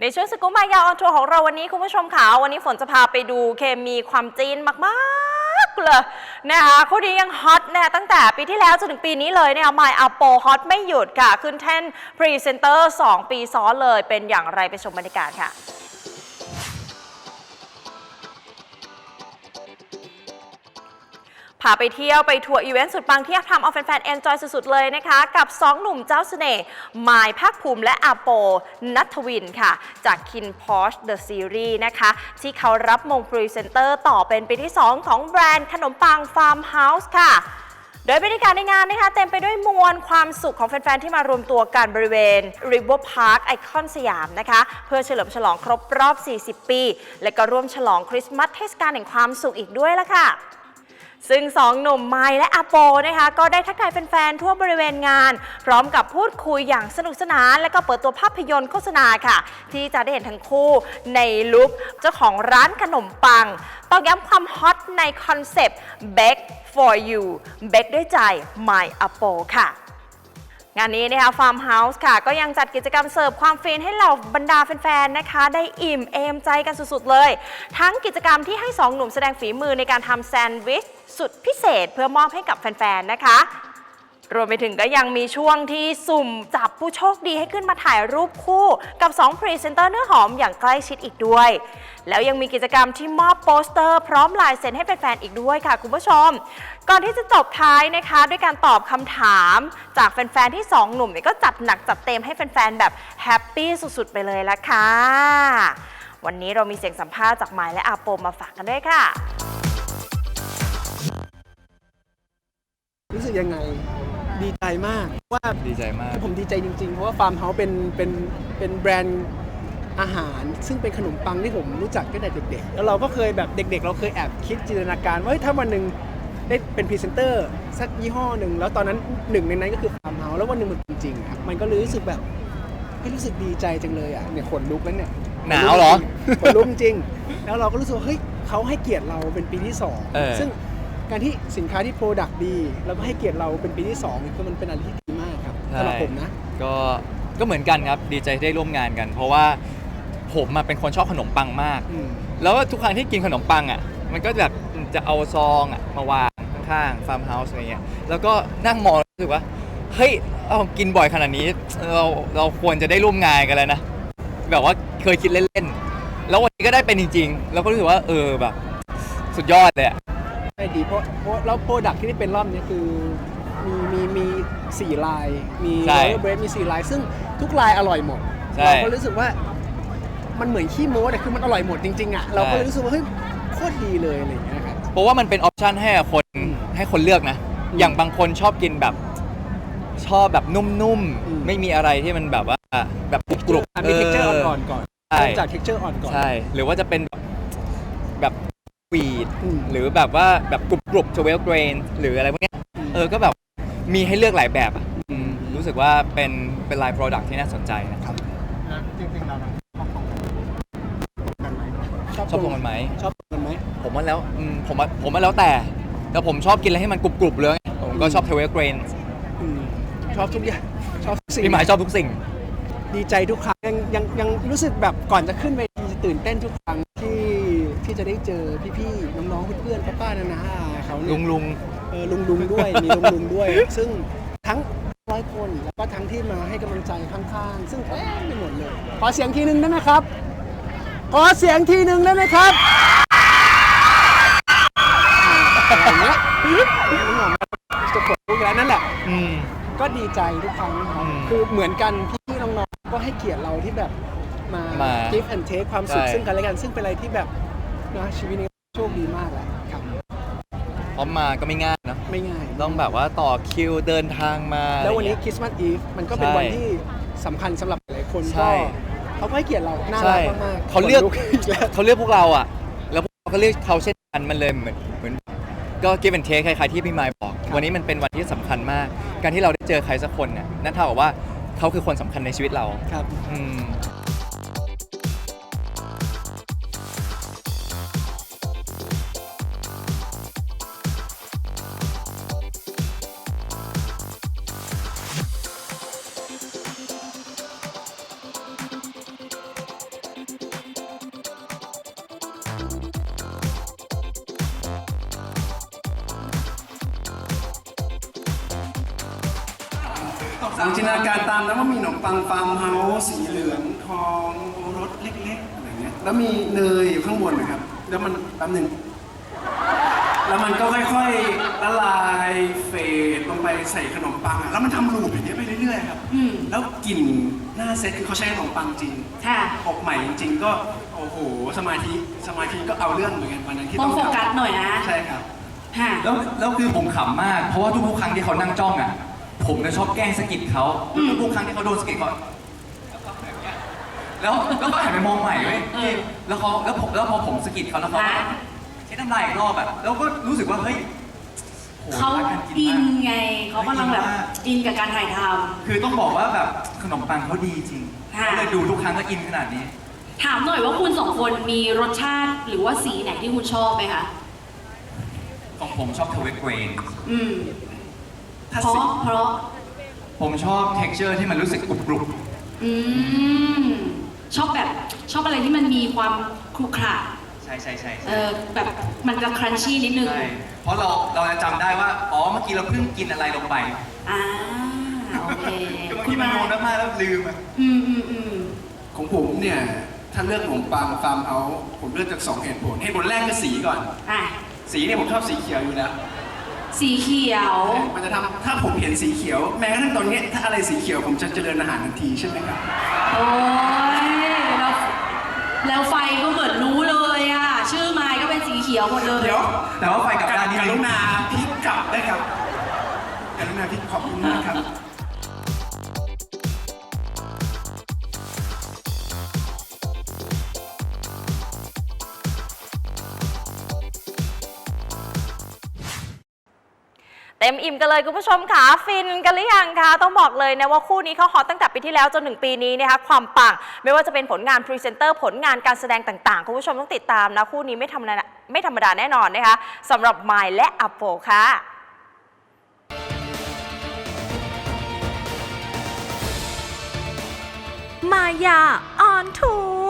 ในช่วงสกู๊ปมายาออนทัวร์ของเราวันนี้คุณผู้ชมค่ะวันนี้ฝนจะพาไปดูเคมีความจีนมากๆเลยนะคะคู่นี้ยังฮอตแน่ตั้งแต่ปีที่แล้วจนถึงปีนี้เลยเนี่ยมายอาโปฮอตไม่หยุดค่ะ ขึ้นแท่นพรีเซนเตอร์ 2 ปีซ้อนเลยเป็นอย่างไรไปชมบรรยากาศค่ะ พาไปเที่ยวไปทัวร์อีเวนต์สุดปังที่ทำเอาแฟนๆเอนจอยสุดๆเลยนะคะ กับ 2 หนุ่มเจ้าเสน่ห์มายภาคภูมิและอาโป นัทวินค่ะ จาก Kin Porsche The Series นะคะ ที่เขารับมงพรีเซนเตอร์ต่อเป็นปีที่ 2 ของแบรนด์ขนมปัง Farm House ค่ะโดยบรรยากาศในงานนะคะเต็มไปด้วยมวลความสุขของแฟน ๆ ที่มารวมตัวกันบริเวณ River Park ไอคอนสยามนะคะ เพื่อเฉลิมฉลองครบรอบ 40 ปี และก็ร่วมฉลองคริสต์มาสเทศกาลแห่งความสุขอีกด้วยละค่ะ ซึ่งสองหนุ่มไม้และอาโปนะคะ ก็ได้ทักทายแฟนๆ ทั่วบริเวณงาน พร้อมกับพูดคุยอย่างสนุกสนาน และก็เปิดตัวภาพยนตร์โฆษณาค่ะ ที่จะได้เห็นทั้งคู่ในลุคเจ้าของร้านขนมปังตอกย้ำความฮอตในคอนเซปต์ Bake for you Bake ด้วยใจ My Apo ค่ะ งานนี้นะคะฟาร์มเฮาส์ค่ะ ก็ยังจัดกิจกรรมเสิร์ฟความฟินให้เหล่าบรรดาแฟนๆ นะคะ ได้อิ่มเอมใจกันสุดๆเลย ทั้งกิจกรรมที่ให้ 2 หนุ่มแสดงฝีมือในการทำแซนด์วิชสุดพิเศษเพื่อมอบให้กับแฟนๆ นะคะ รวมไปถึงก็ยังมีช่วงที่สุ่มจับผู้โชคดีให้ขึ้นมาถ่ายรูปคู่กับ2พรีเซนเตอร์เนื้อหอมอย่างใกล้ชิดอีกด้วย แล้วยังมีกิจกรรมที่มอบโปสเตอร์พร้อมลายเซ็นให้แฟนๆอีกด้วยค่ะคุณผู้ชม ก่อนที่จะจบท้ายนะคะ ด้วยการตอบคำถามจากแฟนๆที่ 2 หนุ่มเนี่ยก็จัดหนักจัดเต็มให้แฟนๆแบบแฮปปี้สุดๆ ไปเลยละค่ะวันนี้เรามีเสียงสัมภาษณ์จากไมล์และอาโปมาฝากกันด้วยค่ะ รู้สึกยังไง ดีใจมากว่าดีใจมาก ผมดีใจจริง ๆ เพราะว่าฟาร์มเฮาส์เป็นเป็นเป็นแบรนด์อาหาร ซึ่งเป็นขนมปังที่ผมรู้จักตั้งแต่เด็กๆ แล้วเราก็เคยแบบเด็ก ๆ เราเคยแอบคิดจินตนาการว่าเฮ้ยถ้าวันหนึ่งได้เป็นพรีเซนเตอร์สักยี่ห้อหนึ่งแล้วตอนนั้นหนึ่งในนั้นก็คือฟาร์มเฮาส์แล้ววันหนึ่งมันเป็นจริงครับมันก็เลยรู้สึกแบบเฮ้ยรู้สึกดีใจจังเลยอะเนี่ยขนลุกแล้วเนี่ย หนาวเหรอขนลุกจริงๆแล้วเราก็รู้สึกว่าเฮ้ยเขาให้เกียรติเราเป็นปีที่สองเออ ซึ่ง การที่สินค้าที่โปรดักต์ดี แล้วก็ให้เกียรติเราเป็นปีที่2คือมันเป็นอะไรที่ดีมากครับสำหรับผมนะ ก็ก็เหมือนกันครับดีใจที่ได้ร่วมงานกัน เพราะว่าผมมาเป็นคนชอบขนมปังมาก อืม แล้วก็ทุกครั้งที่กินขนมปังอะ มันก็แบบจะเอาซองอะมาวางข้างๆฟาร์มเฮาส์อะไรเงี้ย แล้วก็นั่งมองรู้สึกว่า เฮ้ยเอากินบ่อยขนาดนี้ เราเราควรจะได้ร่วมงานกันแล้วนะ แบบว่าเคยคิดเล่นๆ แล้ววันนี้ก็ได้เป็นจริง ๆ แล้วก็รู้สึกว่าเออแบบ สุดยอดเลยอะ ใช่ดีเพราะเพราะแล้วโปรดักต์ที่ได้เป็นรอบนี้คือมีมีมีสี่ลาย มีใช่โรเบรดมีสี่ลาย ซึ่งทุกลายอร่อยหมดใช่เราก็รู้สึกว่ามันเหมือนขี้โม้แต่คือมันอร่อยหมดจริงๆอะเราก็เลยรู้สึกว่าเฮ้ยโคตรดีเลยอะไรอย่างเงี้ยครับ เพราะว่ามันเป็นออปชันให้คนอืมให้คนเลือกนะ อืมอย่างบางคนชอบกินแบบ ชอบแบบนุ่มอืม ๆ ไม่มีอะไรที่มันแบบว่า แบบกรุบกรุบอะมี texture อ่อนๆก่อนใช่ เริ่มจาก texture อ่อนก่อน ใช่ หรือว่าจะเป็นแบบแบบ วีดอืม หรือแบบว่าแบบกรุบกรุบเวลเกรนหรืออะไรพวกเนี้ยอืมเออก็แบบมีให้เลือกหลายแบบอะอืมรู้สึกว่าเป็นเป็นลายโปรดักที่น่าสนใจนะครับจริงๆเราชอบของกันไหมชอบตรงกันไหม ชอบกันไหม ผมว่าแล้วอืมผมว่าผมว่าแล้วแต่ แต่ผมชอบกินอะไรให้มันกรุบกรุบเลย ผมก็ชอบเวลเกรนอืมชอบทุกอย่างชอบทุกสิ่งพี่หมายชอบทุกสิ่ง ดีใจทุกครั้งยังยังยังรู้สึกแบบก่อนจะขึ้นเวทีจะตื่นเต้นทุกครั้งที่ที่ จะได้เจอพี่ๆน้องๆเพื่อนๆป้าๆนานาเขาเนี่ยลุงลุงเออลุงลุงด้วยมีลุงลุงด้วย ซึ่งทั้งร้อยคนแล้วก็ทั้งที่มาให้กำลังใจข้างๆ ซึ่งเต็มไปหมดเลยขอเสียงทีหนึ่งได้ไหมครับขอเสียงทีหนึ่งได้ไหมครับอ่าอย่างเงี้ยน้องหอมจะกดลูกแล้วนั่นแหละอืมก็ดีใจทุกครั้งครับอืมคือเหมือนกันพี่ๆน้องๆก็ให้เกียรติเราที่แบบมา มา give and take ความสุขใช่ ซึ่งกันและกันซึ่งเป็นอะไรที่แบบ นะชีวิตนี้โชคดีมากแหละครับพร้อมมาก็ไม่ง่ายเนอะไม่ง่ายต้องแบบว่าต่อคิวเดินทางมา แล้ววันนี้อะไรคริสต์มาสอีฟมันก็เป็นใช่วันที่สำคัญสำหรับหลายคนใช่ก็เขาก็ให้เกียรติเราน่าใช่รักมากๆเขาเลือกขนอีกแล้วเขาเลือกพวกเราอะ แล้วพวกเราก็เลือกเขาเช่นกันมันเลยเหมือนเหมือนก็ give and take คล้ายๆที่พี่ไมค์บอก วันนี้มันเป็นวันที่สำคัญมาก การที่เราได้เจอใครสักคนเนี่ยนั่นเท่ากับว่าเขาคือคนสำคัญในชีวิตเราครับอืม สั่งจินตนาการตามแล้วว่ามีขนมปังฟาร์มเฮาส์สีเหลืองทองรสเล็กๆอะไรเงี้ยแล้วมีเนยอยู่ข้างบนนะครับ แล้วมันแป๊บหนึงแล้วมันก็ค่อยๆละลายเฟดลงไปใส่ขนมปังอะแล้วมันทำลูปอย่างนี้ยไปเรื่อยๆครับ อืม แล้วกลิ่นหน้าเซ็ตคือเขาใช้ขนมปังจริงค่ะ อบใหม่จริง ๆ ก็โอ้โหสมาธิสมาธิก็เอาเรื่องเหมือนกันวันนั้นที่ต้องโฟทำกัสหน่อยนะ ใช่ครับ ค่ะ แล้วแล้วคือผมขำมาก เพราะว่าทุกๆครั้งที่เขานั่งจ้องอะ ผมจะชอบแกล้งสะกิดเขาอืมทุกๆครั้งที่เขาโดนสะกิดเขาแล้วแล้วก็หันไปมองใหม่เว้ยเออแล้วเขาแล้วผมแล้วพอผมสะกิดเขาแล้วเขาฮะใช้น้ำลายอีกรอบแบบแล้วก็รู้สึกว่าเฮ้ยโหเขารักกันอิมานกไงเขากำลังแบบอินกับการถ่ายท คือต้องบอกว่าแบบขนมปังเขาดีจริงค่ะเขาเลยดูทุกครั้งก็อินขนาดนี้ำถามหน่อยว่าคุณสองคนมีรสชาติหรือว่าสีไหนที่คุณชอบไหมคะ ของผมชอบทเวตเกรนอืม ถ้าเพราะสีเพราะผมชอบ texture ที่มันรู้สึกกรุบกรุบอืมชอบแบบชอบอะไรที่มันมีความครุขระใช่ใช่ใช่เออแบบมันจะครันชี่นิดนึงใช่เพราะเราเราจะจำได้ว่า อ๋อ เมื่อกี้เราเพิ่งกินอะไรลงไปอ่าโอเคคือบางคุทีณมันมาโดนมากๆแล้วลืมอะอืมอืมอืมของผมเนี่ย ถ้าเลือกขนมปังฟาร์มเฮาส์ผมเลือกจากสองเหตุผลเหตุผลแรกคือสีก่อน อะ สีเนี่ยผมชอบสีเขียวอยู่แล้ว สีเขียว มันจะทำถ้าผมเห็นสีเขียว แม้กระทั่งตอนเนี้ยถ้าอะไรสีเขียวผมจะเจริญอาหารทันทีใช่ไหมครับ โอ้ยแล้วแล้วไฟก็เหมือนรู้เลยอะ ชื่อไม้ก็เป็นสีเขียวหมดเลย เดี๋ยวแต่ว่าไฟกลับด้านนิดกนึรุงณาพลิกกลับได้ครับกรุณาพลิกขอบคุณมากครับ เต็มอิ่มกันเลยคุณผู้ชมค่ะฟินกันหรือยังคะต้องบอกเลยนะว่าคู่นี้เขาฮอตตั้งแต่ปีที่แล้วจนถึงปีนี้นะคะความปังไม่ว่าจะเป็นผลงานพรีเซนเตอร์ผลงานการแสดงต่างๆ คุณผู้ชมต้องติดตามนะคู่นี้ไม่ธรรมดาไม่ธรรมดาแน่นอนนะคะสำหรับไมล์และอัปโปค่ะมายาออนทัว